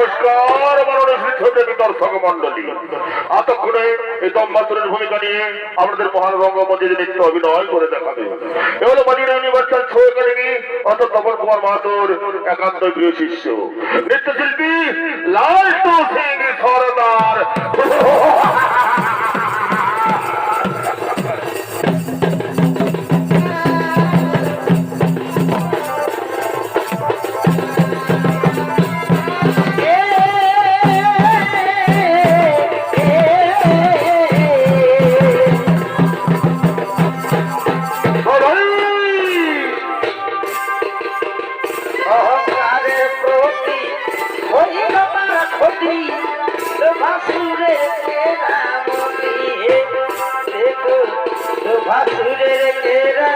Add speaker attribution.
Speaker 1: নমস্কার, মাননীয় শিক্ষকের দর্শক মন্ডলী এতক্ষণে এই দম্বাসুরের ভূমিকা নিয়ে আমাদের মহান রঙ্গমঞ্চে নৃত্য অভিনয় করে দেখাবে। এ হলো মানিরা ইউনিভার্সাল শো একাডেমি, অর্থাৎ তপন কুমার মাহাতোর একান্ত প্রিয় শিষ্য। নৃত্যশিল্পী
Speaker 2: লাল টু সিং ভাসুরে কেরা